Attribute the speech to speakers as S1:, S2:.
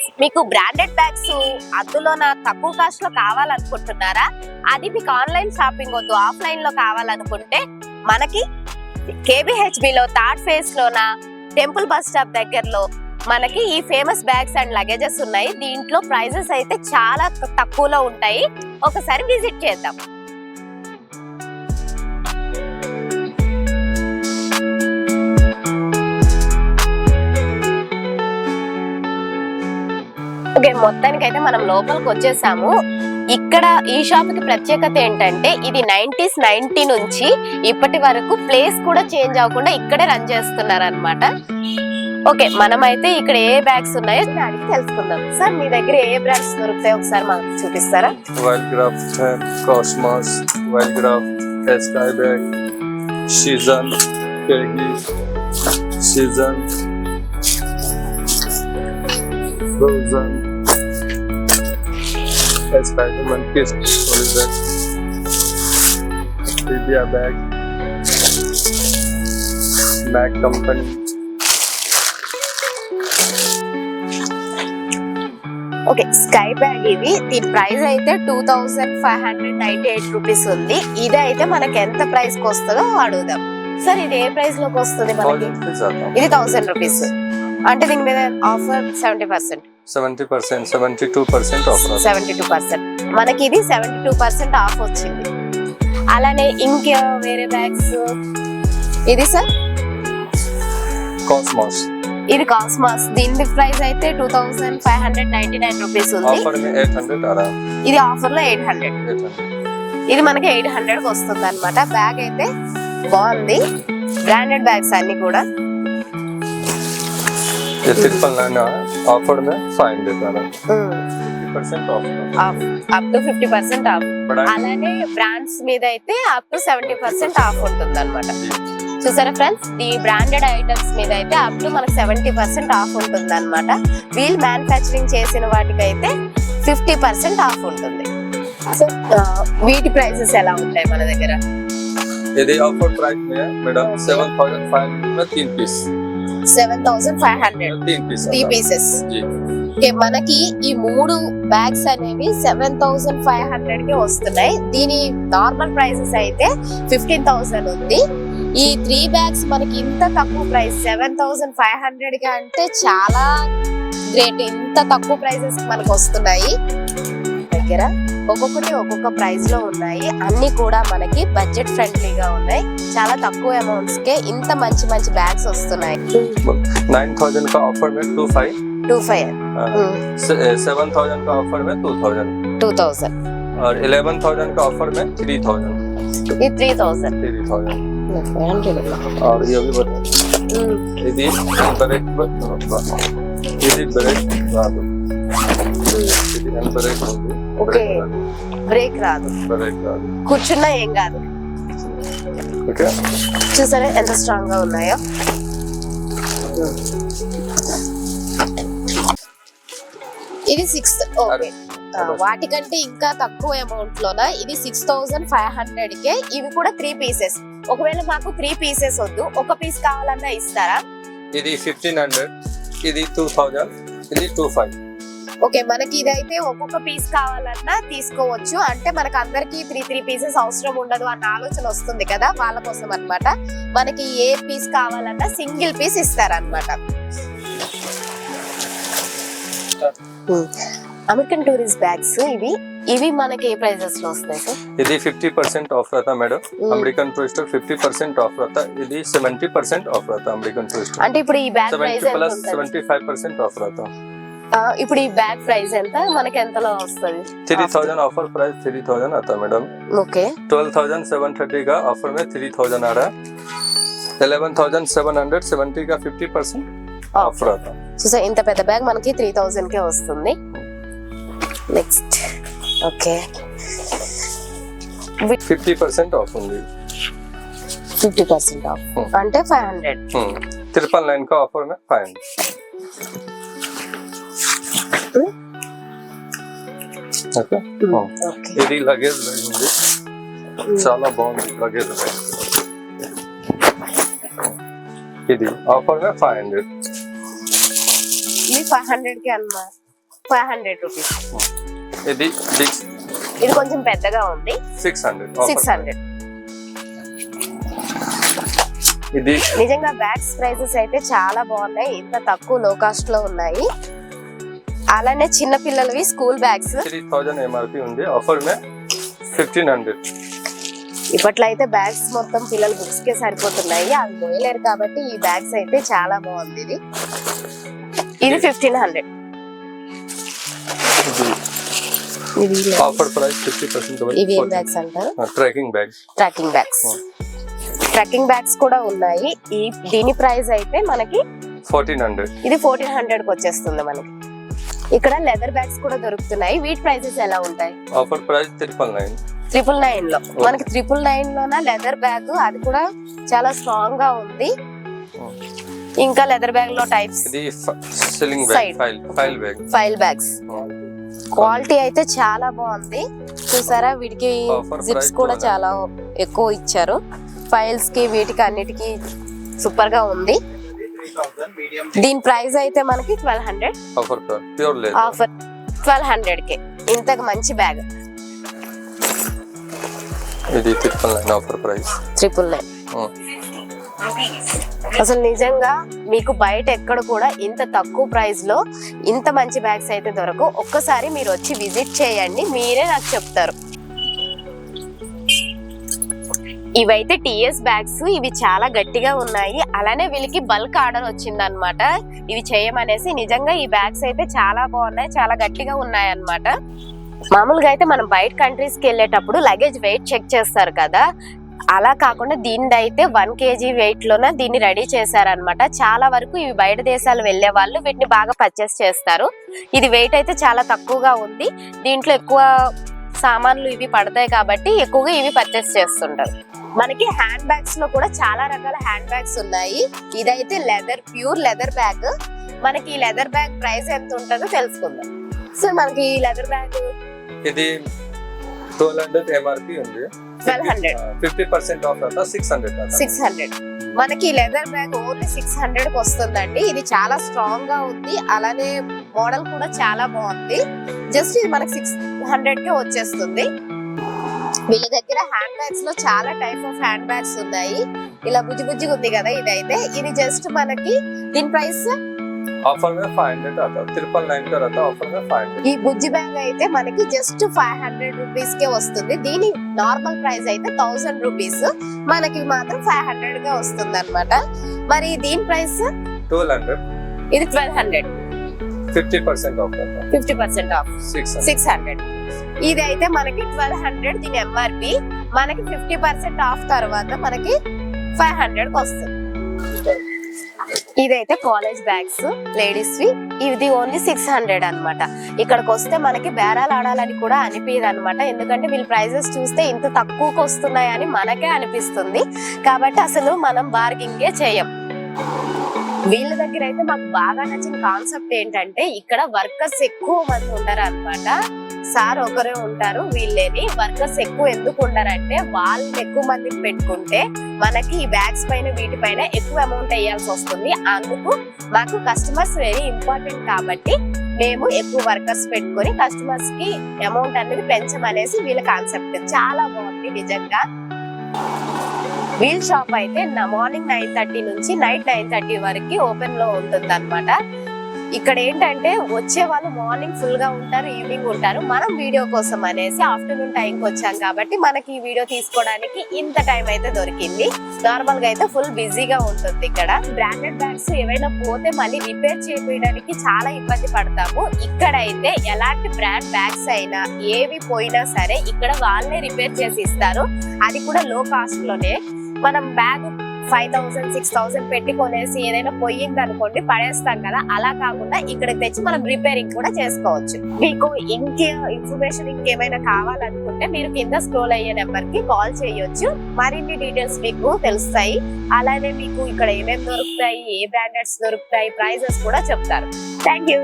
S1: Friends మీకు branded bags అందులో నా తక్కువ కాస్ట్లో కావాలనుకుంటున్నారా? అది మీకు ఆన్లైన్ షాపింగ్ వద్దు ఆఫ్లైన్లో కావాలనుకుంటే మనకి కేబిహెచ్బిలో థర్డ్ ఫేజ్ లోన టెంపుల్ బస్ స్టాప్ దగ్గరలో మనకి ఈ ఫేమస్ బ్యాగ్స్ అండ్ లగేజెస్ ఉన్నాయి. దీంట్లో ప్రైజెస్ అయితే చాలా తక్కువలో ఉంటాయి. ఒకసారి విజిట్ చేద్దాం. ఓకే మొత్తానికి అయితే మనం లోపలికి వచ్చేసాము. ఇక్కడ ఈ షాప్కి ప్రత్యేకత ఏంటంటే ఇది నైన్టీస్ నైన్టీ నుంచి ఇప్పటి వరకు ప్లేస్ కూడా చేంజ్ అవ్వకుండా ఇక్కడే రన్ చేస్తున్నారు అనమాట ఓకే మనమైతే ఇక్కడ ఏ బ్యాగ్స్ ఉన్నాయో అడిగి తెలుసుకుందాం. సార్ మీ దగ్గర ఏ బ్రాండ్స్ దొరుకుతాయి ఒకసారి మాకు చూపిస్తారా?
S2: Wildgraph 10, Cosmos, Wildgraph, Skybag, Frozen, Spider-Man Kiss, Oliver, Lydia Bag, Mac Company,
S1: okay sky bag ఇది దీని ప్రైస్ అయితే two thousand five hundred ninety eight rupees ఉంది. ఇది అయితే మనకి ఎంత ప్రైస్కి వస్తుందో అడుగుదాం. సార్ ఇది ఏ ప్రైస్లోకి వస్తుంది మనకి? ఇది థౌసండ్ రూపీస్ అంటే దీని మీద offer seventy percent
S2: seventy percent seventy two percent offer
S1: seventy two percent మనకి ఇది సెవెంటీ టూ పర్సెంట్ ఆఫ్ వచ్చింది. అలానే ఇంకా వేరే బ్యాగ్స్ ఇది సార్?
S2: కాస్మాస్
S1: ఇది కాస్మాస్ దీని ప్రైస్ అయితే two thousand five hundred ninety nine rupees ఉంది ఇది ఆఫర్లో ఎయిట్ హండ్రెడ్ ఇది మనకి ఎయిట్ హండ్రెడ్ వస్తుంది అనమాట బ్యాగ్ అయితే బాగుంది. బ్రాండెడ్ బ్యాగ్స్ అన్ని కూడా.
S2: ये ट्रिपल नाइन ऑफर में फाइव हंड्रेड आ रहा है percent off
S1: up to fifty percent off
S2: बड़ा
S1: అలానే బ్రాండ్స్ మీద అయితే up to seventy percent off ఉంటుంది అనమాట చూసారా ఫ్రెండ్స్ ఈ బ్రాండెడ్ ఐటమ్స్ మీద అయితే అప్ టు మనకి సెవెంటీ పర్సెంట్ ఆఫ్ ఉంటుంది అనమాట వీల్ మ్యానుఫ్యాక్చరింగ్ చేసిన వాటికైతే ఫిఫ్టీ పర్సెంట్ ఆఫ్ ఉంటుంది సో వీటి ప్రైసెస్ ఎలా ఉంటాయి మన దగ్గర
S2: यदि ऑफर प्राइस में है madam seven thousand five hundred में तीन piece Seven thousand
S1: five hundred
S2: three
S1: pieces మనకి ఈ మూడు బ్యాగ్స్ అనేవి సెవెన్ థౌసండ్ ఫైవ్ హండ్రెడ్కి వస్తున్నాయి. దీని నార్మల్ ప్రైసెస్ అయితే ఫిఫ్టీన్ థౌసండ్ ఉంది. ఈ త్రీ బ్యాగ్స్ మనకి ఇంత తక్కువ ప్రైస్ సెవెన్ థౌసండ్ ఫైవ్ హండ్రెడ్కి అంటే చాలా గ్రేట్ ఇంత తక్కువ ప్రైసెస్ మనకు వస్తున్నాయి. దగ్గర ఒక్కొక్కటి ఒక్కొక్క ప్రైస్ లో ఉన్నాయి. అన్ని కూడా మనకి బడ్జెట్ ఫ్రెండ్లీగా ఉన్నాయి. చాలా తక్కువ అమౌంట్స్ కే ఇంత మంచి మంచి బ్యాగ్స్ వస్తున్నాయి.
S2: నైన్ థౌసండ్ का ऑफ़र में two five
S1: two five
S2: seven thousand का ऑफ़र में टू थाउज़ेंड
S1: टू थाउज़ेंड
S2: और इलेवन थाउज़ेंड का ऑफ़र में थ्री
S1: ये थ्री थाउज़ेंड
S2: थ्री थाउज़ेंड ये भी ब्रेक यदि ब्रेक
S1: ఓకే. బ్రేక్ రాదు.
S2: బ్రేక్ రాదు.
S1: కూర్చున్నా ఏం కాదు.
S2: ఓకే.
S1: చూసారా ఎంత స్ట్రాంగ్గా ఉన్నాయో? ఇది సిక్స్ ఓకే. వాటికంటే ఇంకా తక్కువ అమౌంట్ లోన ఇది సిక్స్ థౌసండ్ ఫైవ్ హండ్రెడ్ కే. ఇవి కూడా త్రీ పీసెస్ ఒకవేళ మాకు త్రీ పీసెస్ వద్దు ఒక పీస్ కావాలన్నా ఇస్తారా?
S2: ఇది ఫిఫ్టీన్ హండ్రెడ్ ఇది టూ థౌజండ్ ఇది టూ ఫైవ్
S1: ఓకే మనకి ఇదైతే ఒక్కొక్క పీస్ కావాలన్నా తీసుకోవచ్చు. అంటే మనకి అందరికి త్రీ త్రీ పీసెస్ అవసరం ఉండదు అన్న ఆలోచన వస్తుంది కదా వాళ్ళ కోసం అనమాట మనకి ఏ పీస్ కావాలన్నా సింగిల్ పీస్ ఇస్తారనమాట అమెరికన్ టూరిస్ట్ బ్యాగ్స్ ఇవి? ఇవి మనకి ఏ ప్రైజెస్లో వస్తాయి సార్?
S2: ఇది fifty percent off రతా madam. American tourist fifty percent off రతా ఇది సెవెంటీ పర్సెంట్ ఆఫ్ అవుతా అమెరికన్ టూరిస్ట్
S1: అంటే ఇప్పుడు ఈ bag
S2: price seventy five percent offer
S1: రతా ఇప్పుడు ఈ బ్యాగ్ ప్రైస్ ఎంత మనకి ఎంతలో వస్తుంది
S2: three thousand offer price three thousand आता madam
S1: okay
S2: twelve thousand seven thirty का ऑफर में थ्री थाउजेंड आ रहा है eleven thousand seven hundred seventy का फिफ्टी परसेंट ऑफ रहता
S1: చూసా ఇంత పెద్ద బ్యాగ్ మనకి త్రీ థౌజండ్ కే వస్తుంది next okay
S2: fifty percent off ఉంది
S1: ఫిఫ్టీ పర్సెంట్ ఆఫ్
S2: Hmm.
S1: అంటే ఫైవ్ హండ్రెడ్
S2: ट्रिपल नाइन का ऑफर में फाइन okay.
S1: Okay
S2: ఇది లగేజ్ బ్యాగ్ ఉంది. చాలా బాగుంది లగేజ్ బ్యాగ్ ఇది ఆఫర్గా ఫైవ్ హండ్రెడ్
S1: ఇది ఫైవ్ హండ్రెడ్కి అన్నమాట ఫైవ్ హండ్రెడ్ రూపీస్
S2: ఇది బిగ్
S1: ఇది కొంచెం పెద్దగా ఉంది.
S2: సిక్స్ హండ్రెడ్
S1: సిక్స్ హండ్రెడ్
S2: ఇది
S1: నిజంగా బ్యాగ్స్ ప్రైసెస్ అయితే చాలా బాగున్నాయి. ఇంత తక్కువ లో కాస్ట్లో ఉన్నాయి. అలానే చిన్న పిల్లలవి school bags.
S2: Three thousand MRP ఉంది. ఆఫర్ మే ఫిఫ్టీన్ హండ్రెడ్
S1: ఇప్పట్లో అయితే బ్యాగ్స్ మొత్తం పిల్లల బుక్స్ కే సరిపోతున్నాయి. అవి మోయలేరు కాబట్టి ఈ బ్యాగ్స్ అయితే చాలా బాగుంది ఇది. ఇది
S2: fifteen
S1: hundred
S2: offer price fifty percent
S1: ఇవి ఏం బ్యాగ్స్ అంటారు?
S2: Trekking bag
S1: tracking bags tracking bags కూడా ఉన్నాయి. ఈ దీని ప్రైస్ అయితే మనకి
S2: ఫోర్టీన్ హండ్రెడ్
S1: ఇది ఫోర్టీన్ హండ్రెడ్కి వచ్చేస్తుంది మనకి. ఇక్కడ లెదర్ బ్యాగ్స్ కూడా దొరుకుతున్నాయి. వీటి ప్రైసెస్ ఎలా ఉంటాయి?
S2: Offer price triple
S1: nine triple నైన్లో. మనకి ట్రిపుల్ నైన్ లోన? లెదర్ బ్యాగ్ అది కూడా చాలా స్ట్రాంగ్గా ఉంది. ఇంకా లెదర్ బ్యాగ్లో టైప్స్
S2: ఇది sling
S1: bag.
S2: File file bag
S1: file bags quality అయితే చాలా బాగుంది. చూసారా? వీటికి జిప్స్ కూడా
S2: 12.
S1: చాలా ఎక్కువ ఇచ్చారు. ఫైల్స్కి వీటికి అన్నిటికి సూపర్గా ఉంది. దీని ప్రైస్ అయితే మనకి ట్వెల్వ్ హండ్రెడ్
S2: ఆఫర్ ప్యూర్ లేదు.
S1: ఆఫర్ ట్వెల్వ్ హండ్రెడ్కి. ఇంతకు మంచి బ్యాగ్
S2: ఇది triple nine offer price
S1: triple nine అసలు నిజంగా మీకు బయట ఎక్కడ కూడా ఇంత తక్కువ ప్రైస్లో ఇంత మంచి బ్యాగ్స్ అయితే దొరకవు. ఒక్కసారి మీరు వచ్చి విజిట్ చేయండి. మీరే నాకు చెప్తారు. ఇవైతే టీఎస్ బ్యాగ్స్ ఇవి చాలా గట్టిగా ఉన్నాయి. అలానే వీళ్ళకి బల్క్ ఆర్డర్ వచ్చింది అనమాట ఇవి చేయమనేసి నిజంగా ఈ బ్యాగ్స్ అయితే చాలా బాగున్నాయి చాలా గట్టిగా ఉన్నాయి అన్నమాట మామూలుగా అయితే మనం బయట కంట్రీస్కి వెళ్ళేటప్పుడు లగేజ్ వెయిట్ చెక్ చేస్తారు కదా. అలా కాకుండా దీనిది అయితే వన్ కేజీ వెయిట్లోన దీన్ని రెడీ చేశారనమాట చాలా వరకు ఇవి బయట దేశాలు వెళ్ళే వాళ్ళు వీటిని బాగా పర్చేస్ చేస్తారు. ఇది వెయిట్ అయితే చాలా తక్కువగా ఉంది. దీంట్లో ఎక్కువ సామాన్లు ఇవి పడతాయి కాబట్టి ఎక్కువగా ఇవి పర్చేస్ చేస్తుంటారు. మనకి హ్యాండ్ బ్యాగ్స్లో కూడా చాలా రకాల హ్యాండ్ బ్యాగ్స్ ఉన్నాయి. ఇదైతే లెదర్ ప్యూర్ లెదర్ బ్యాగ్. మనకి ఈ లెదర్ బ్యాగ్ ప్రైస్ ఎంత ఉంటుందో తెలుసుకుందాం. సో మనకి ఈ లెదర్ బ్యాగ్
S2: ఇది ట్వెల్వ్ హండ్రెడ్ ఎంఆర్పి ఉంది.
S1: Twelve
S2: hundred. Fifty percent off six hundred
S1: six hundred. మనకి లెదర్ బ్యాగ్ ఓన్లీ సిక్స్ హండ్రెడ్కి వస్తుందండి. ఇది చాలా స్ట్రాంగ్గా ఉంది. అలానే మోడల్ కూడా చాలా బాగుంది. జస్ట్ ఇది మనకి సిక్స్ హండ్రెడ్కి వచ్చేస్తుంది. వీళ్ళ దగ్గర హ్యాండ్ బ్యాగ్స్ లో చాలా టైప్ ఆఫ్ హ్యాండ్ బ్యాగ్స్ ఉన్నాయి ఇలా బుజ్జి బుజ్జిగా ఉంది కదా ఇదైతే ఇది జస్ట్ మనకి దీని ప్రైస్
S2: ऑफर में फाइव हंड्रेड आता ट्रिपल नाइन का रहता ऑफर में फाइव हंड्रेड
S1: ఈ బుజ్జి బ్యాగ్ అయితే మనకి జస్ట్ ఫైవ్ హండ్రెడ్ రూపీస్ కే వస్తుంది దీని నార్మల్ ప్రైస్ అయితే థౌసండ్ రూపీస్ మనకి మాత్రం ఫైవ్ హండ్రెడ్ గా వస్తుంది అనమాట మరి దీని ప్రైస్
S2: ट्वेल्व हंड्रेड
S1: ఇది twelve hundred
S2: fifty percent off रहता
S1: fifty percent off
S2: six
S1: six hundred ఇది అయితే మనకి ట్వెల్వ్ హండ్రెడ్ దీని ఎంఆర్పి మనకి ఫిఫ్టీ పర్సెంట్ ఆఫ్ తర్వాత మనకి ఫైవ్ హండ్రెడ్ వస్తుంది. ఇదైతే కాలేజ్ బ్యాగ్స్ లేడీస్ వి. ఇది ఓన్లీ సిక్స్ హండ్రెడ్ అన్నమాట. ఇక్కడికి వస్తే మనకి బేరాలు ఆడాలని కూడా అనిపించదు అనమాట ఎందుకంటే వీళ్ళ ప్రైజెస్ చూస్తే ఇంత తక్కువకి వస్తున్నాయని మనకే అనిపిస్తుంది. కాబట్టి అసలు మనం బార్గింగే చేయం. వీళ్ళ దగ్గర అయితే మాకు బాగా నచ్చిన కాన్సెప్ట్ ఏంటంటే ఇక్కడ వర్కర్స్ ఎక్కువ మంది ఉంటారు అనమాట సార్ ఒకరే ఉంటారు వీళ్ళేని వర్కర్స్ ఎక్కువ ఎందుకు ఉండరంటే వాళ్ళని ఎక్కువ మందిని పెట్టుకుంటే మనకి ఈ బ్యాగ్స్ పైన వీటిపైన ఎక్కువ అమౌంట్ వేయాల్సి వస్తుంది. అందుకు మాకు కస్టమర్స్ వెరీ ఇంపార్టెంట్ కాబట్టి మేము ఎక్కువ వర్కర్స్ పెట్టుకొని కస్టమర్స్కి అమౌంట్ అనేది పెంచమనేసి వీళ్ళ కాన్సెప్ట్ చాలా బాగుంది నిజంగా. వీల్ షాప్ అయితే మార్నింగ్ నైన్ థర్టీ నుంచి నైట్ నైన్ థర్టీ వరకు ఓపెన్లో ఉంటుంది అనమాట ఇక్కడ ఏంటంటే వచ్చే వాళ్ళు మార్నింగ్ ఫుల్గా ఉంటారు ఈవినింగ్ ఉంటారు. మనం వీడియో కోసం అనేసి ఆఫ్టర్నూన్ టైం కి వచ్చాం కాబట్టి మనకి ఈ వీడియో తీసుకోవడానికి ఇంత టైం అయితే దొరికింది. నార్మల్గా అయితే ఫుల్ బిజీగా ఉంటుంది ఇక్కడ. బ్రాండెడ్ బ్యాగ్స్ ఏవైనా పోతే మళ్ళీ రిపేర్ చేయడానికి చాలా ఇబ్బంది పడతాము. ఇక్కడ అయితే ఎలాంటి బ్రాండ్ బ్యాగ్స్ అయినా ఏవి పోయినా సరే ఇక్కడ వాళ్ళే రిపేర్ చేసి ఇస్తారు. అది కూడా లో కాస్ట్లోనే. మనం bag five thousand six thousand పెట్టి కొనేసి ఏదైనా పోయింది అనుకోండి పడేస్తాం కదా. అలా కాకుండా ఇక్కడ తెచ్చి మనం రిపేరింగ్ కూడా చేసుకోవచ్చు. మీకు ఇంకే ఇన్ఫర్మేషన్ ఇంకేమైనా కావాలనుకుంటే మీరు కింద స్క్రోల్ అయ్యే నెంబర్కి కాల్ చేయొచ్చు. మరిన్ని డీటెయిల్స్ మీకు తెలుస్తాయి. అలానే మీకు ఇక్కడ ఏమేమి దొరుకుతాయి ఏ బ్రాండెడ్స్ దొరుకుతాయి ప్రైజెస్ కూడా చెప్తారు. Thank you